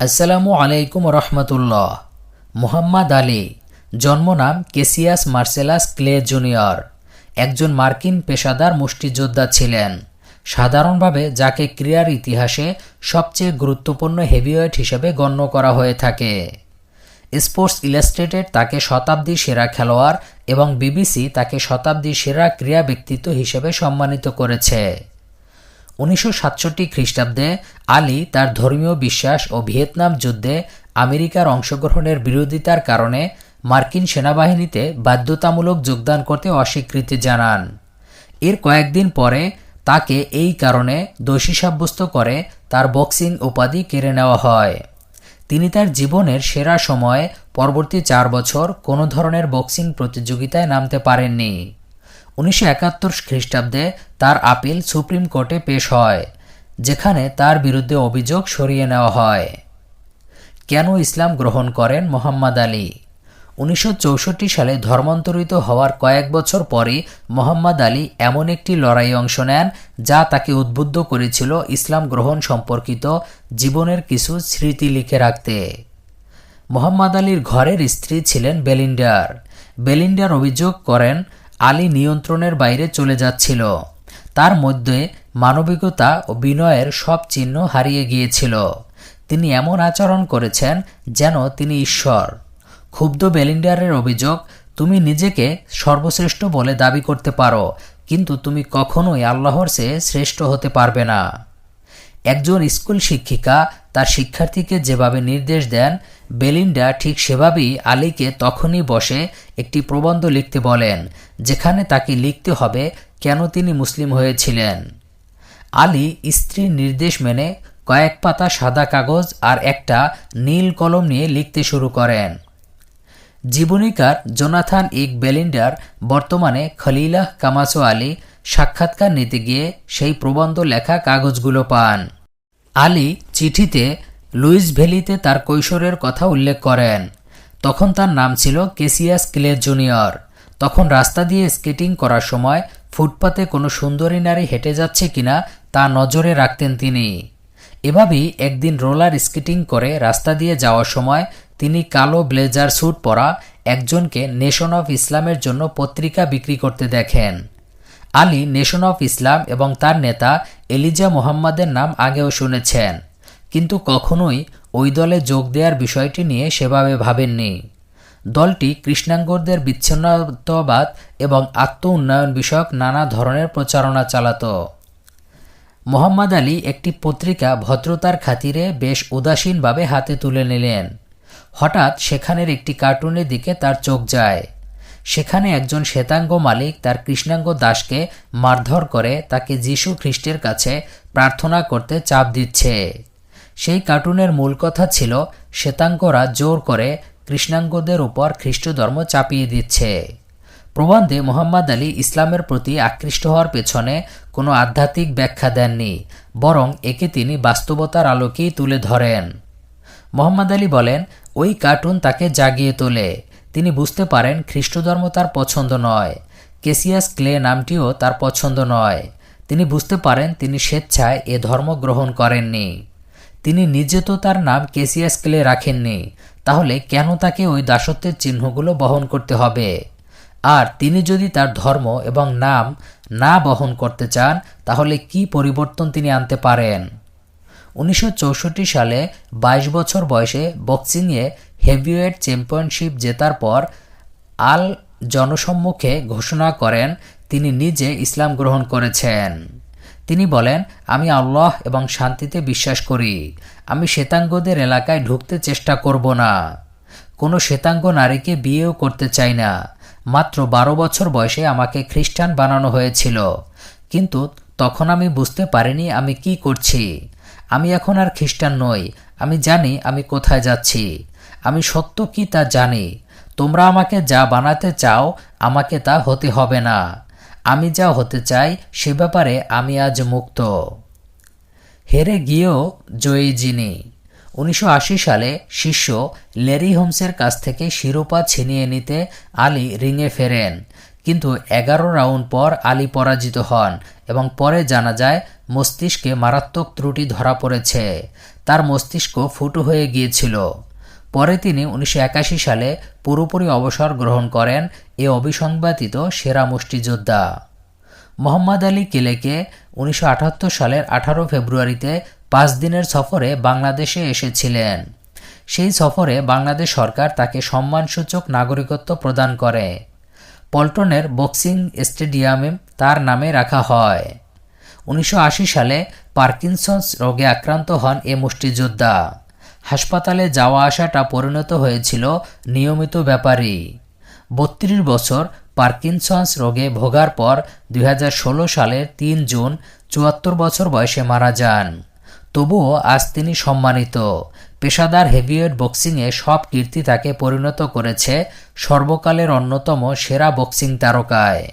আসসালামু আলাইকুম রহমতুল্লাহ। মুহাম্মদ আলী জন্মনাম কেসিয়াস মার্সেলাস ক্লে জুনিয়র। একজন মার্কিন পেশাদার মুষ্টিযোদ্ধা ছিলেন। সাধারণভাবে যাকে ক্রীড়ার ইতিহাসে সবচেয়ে গুরুত্বপূর্ণ হেভিওয়েট হিসেবে গণ্য করা হয়ে থাকে। স্পোর্টস ইলাস্ট্রেটেড তাকে শতাব্দী সেরা খেলোয়াড় এবং বিবিসি তাকে শতাব্দীর সেরা ক্রীড়া ব্যক্তিত্ব হিসেবে সম্মানিত করেছে। উনিশশো সাতষট্টি খ্রিস্টাব্দে আলী তার ধর্মীয় বিশ্বাস ও ভিয়েতনাম যুদ্ধে আমেরিকার অংশগ্রহণের বিরোধিতার কারণে মার্কিন সেনাবাহিনীতে বাধ্যতামূলক যোগদান করতে অস্বীকৃতি জানান। এর কয়েকদিন পরে তাকে এই কারণে দোষী সাব্যস্ত করে তার বক্সিং উপাধি কেড়ে নেওয়া হয়। তিনি তার জীবনের সেরা সময়ে পরবর্তী চার বছর কোনো ধরনের বক্সিং প্রতিযোগিতায় নামতে পারেননি। উনিশশো একাত্তর খ্রিস্টাব্দে তার আপিল সুপ্রিম কোর্টে পেশ হয়, যেখানে তার বিরুদ্ধে অভিযোগ সরিয়ে নেওয়া হয়। কেন ইসলাম গ্রহণ করেন মোহাম্মদ আলী? উনিশশো চৌষট্টি সালে ধর্মান্তরিত হওয়ার কয়েক বছর পরই মোহাম্মদ আলী এমন একটি লড়াই অংশ নেন, যা তাকে উদ্বুদ্ধ করেছিল ইসলাম গ্রহণ সম্পর্কিত জীবনের কিছু স্মৃতি লিখে রাখতে। মোহাম্মদ আলীর ঘরের স্ত্রী ছিলেন বেলিন্ডার। বেলিন্ডার অভিযোগ করেন আলী নিয়ন্ত্রণের বাইরে চলে যাচ্ছিল। তার মধ্যে মানবিকতা ও বিনয়ের সব চিহ্ন হারিয়ে গিয়েছিল। তিনি এমন আচরণ করেছেন যেন তিনি ঈশ্বর। ক্ষুব্ধ বেলিন্ডারের অভিযোগ, তুমি নিজেকে সর্বশ্রেষ্ঠ বলে দাবি করতে পারো, কিন্তু তুমি কখনোই আল্লাহর চেয়ে শ্রেষ্ঠ হতে পারবে না। একজন স্কুল শিক্ষিকা তার শিক্ষার্থীকে যেভাবে নির্দেশ দেন বেলিন্ডা ঠিক সেভাবেই আলীকে তখনই বসে একটি প্রবন্ধ লিখতে বলেন, যেখানে তাকে লিখতে হবে কেন তিনি মুসলিম হয়েছিলেন। আলী স্ত্রীর নির্দেশ মেনে কয়েক পাতা সাদা কাগজ আর একটা নীল কলম নিয়ে লিখতে শুরু করেন। জীবনীকার জোনাথান ইক বেলিন্ডার বর্তমানে খলিলাহ কামাসো আলী সাক্ষাৎকার নিতে গিয়ে সেই প্রবন্ধ লেখা কাগজগুলো পান। আলী চিঠিতে লুইস ভ্যালিতে তার কৈশোরের কথা উল্লেখ করেন। তখন তার নাম ছিল কেসিয়াস ক্লে জুনিয়র। তখন রাস্তা দিয়ে স্কেটিং করার সময় ফুটপাতে কোনো সুন্দরী নারী হেঁটে যাচ্ছে কিনা তা নজরে রাখতেন তিনি। এভাবেই একদিন রোলার স্কেটিং করে রাস্তা দিয়ে যাওয়ার সময় তিনি কালো ব্লেজার স্যুট পরা একজনকে নেশন অফ ইসলামের জন্য পত্রিকা বিক্রি করতে দেখেন। আলী নেশন অফ ইসলাম এবং তার নেতা এলিজা মোহাম্মদের নাম আগেও শুনেছেন। কিন্তু কখনোই ওই দলে যোগ দেওয়ার বিষয়টি নিয়ে সেভাবে ভাবেননি। দলটি কৃষ্ণাঙ্গদের বিচ্ছিন্নতাবাদ এবং আত্ম উন্নয়ন বিষয়ক নানা ধরনের প্রচারণা চালাত। মোহাম্মদ আলী একটি পত্রিকা ভদ্রতার খাতিরে বেশ উদাসীনভাবে হাতে তুলে নিলেন। হঠাৎ সেখানের একটি কার্টুনের দিকে তার চোখ যায়। সেখানে একজন শ্বেতাঙ্গ মালিক তার কৃষ্ণাঙ্গ দাসকে মারধর করে তাকে যীশু খ্রিস্টের কাছে প্রার্থনা করতে চাপ দিচ্ছে। সেই কার্টুনের মূল কথা ছিল, শ্বেতাঙ্গরা জোর করে কৃষ্ণাঙ্গদের উপর খ্রিস্ট ধর্ম চাপিয়ে দিচ্ছে। প্রবন্ধে মোহাম্মদ আলী ইসলামের প্রতি আকৃষ্ট হওয়ার পেছনে কোনো আধ্যাত্মিক ব্যাখ্যা দেননি, বরং একে তিনি বাস্তবতার আলোকেই তুলে ধরেন। মোহাম্মদ আলী বলেন, ওই কার্টুন তাকে জাগিয়ে তোলে। তিনি বুঝতে পারেন খ্রিস্টধর্ম তার পছন্দ নয়, কেসিয়াস ক্লে নামটিও তার পছন্দ নয়। তিনি বুঝতে পারেন তিনি স্বেচ্ছায় এ ধর্ম গ্রহণ করেননি। তিনি নিজে তো তার নাম কেসিয়াস ক্লে রাখেননি, তাহলে কেন তাকে ওই দাসত্বের চিহ্নগুলো বহন করতে হবে? আর তিনি যদি তার ধর্ম এবং নাম না বহন করতে চান, তাহলে কি পরিবর্তন তিনি আনতে পারেন? উনিশশো চৌষট্টি সালে ২২ বছর বয়সে বক্সিংয়ে হেভিওয়েট চ্যাম্পিয়নশিপ জেতার পর আল জনসম্মুখে ঘোষণা করেন, তিনি নিজে ইসলাম গ্রহণ করেছেন। তিনি বলেন, আমি আল্লাহ এবং শান্তিতে বিশ্বাস করি। আমি শ্বেতাঙ্গদের এলাকায় ঢুকতে চেষ্টা করব না। কোনো শ্বেতাঙ্গ নারীকে বিয়েও করতে চাই না। মাত্র বারো বছর বয়সে আমাকে খ্রিস্টান বানানো হয়েছিল। কিন্তু তখন আমি বুঝতে পারিনি আমি কি করছি। আমি এখন আর খ্রিস্টান নই। আমি জানি আমি কোথায় যাচ্ছি। আমি সত্য কি তা জানি। তোমরা আমাকে যা বানাতে চাও, আমাকে তা হতে হবে না। আমি যা হতে চাই সে ব্যাপারে আমি আজ মুক্ত। হেরে গিয়েও জয়ী যিনি, উনিশশো আশি সালে শিষ্য লেরি হোমসের কাছ থেকে শিরোপা ছিনিয়ে নিতে আলী রিঙে ফেরেন। কিন্তু এগারো রাউন্ড পর আলী পরাজিত হন এবং পরে জানা যায় মস্তিষ্কে মারাত্মক ত্রুটি ধরা পড়েছে। তার মস্তিষ্ক ফুটো হয়ে গিয়েছিল। পরে তিনি উনিশশো একাশি সালে পুরোপুরি অবসর গ্রহণ করেন এ অবিসংবাদিত সেরা মুষ্টিযোদ্ধা। মোহাম্মদ আলী কেলেকে উনিশশো আটাত্তর সালের আঠারো ফেব্রুয়ারিতে পাঁচ দিনের সফরে বাংলাদেশে এসেছিলেন। সেই সফরে বাংলাদেশ সরকার তাকে সম্মানসূচক নাগরিকত্ব প্রদান করে। পল্টনের বক্সিং স্টেডিয়ামে তার নামে রাখা হয়। উনিশশো আশি সালে পার্কিনসন্স রোগে আক্রান্ত হন এ মুষ্টিযোদ্ধা। হাসপাতালে যাওয়া আসাটা পরিণত হয়েছিল নিয়মিত ব্যাপারই। বত্রিশ বছর পার্কিনসন্স রোগে ভোগার পর দুই হাজার ষোলো সালের তিন জুন চুয়াত্তর বছর বয়সে মারা যান। তবুও আজ তিনি সম্মানিত। পেশাদার হেভিওয়েট বক্সিংয়ে সব কীর্তি তাকে পরিণত করেছে সর্বকালের অন্যতম সেরা বক্সিং তারকায়।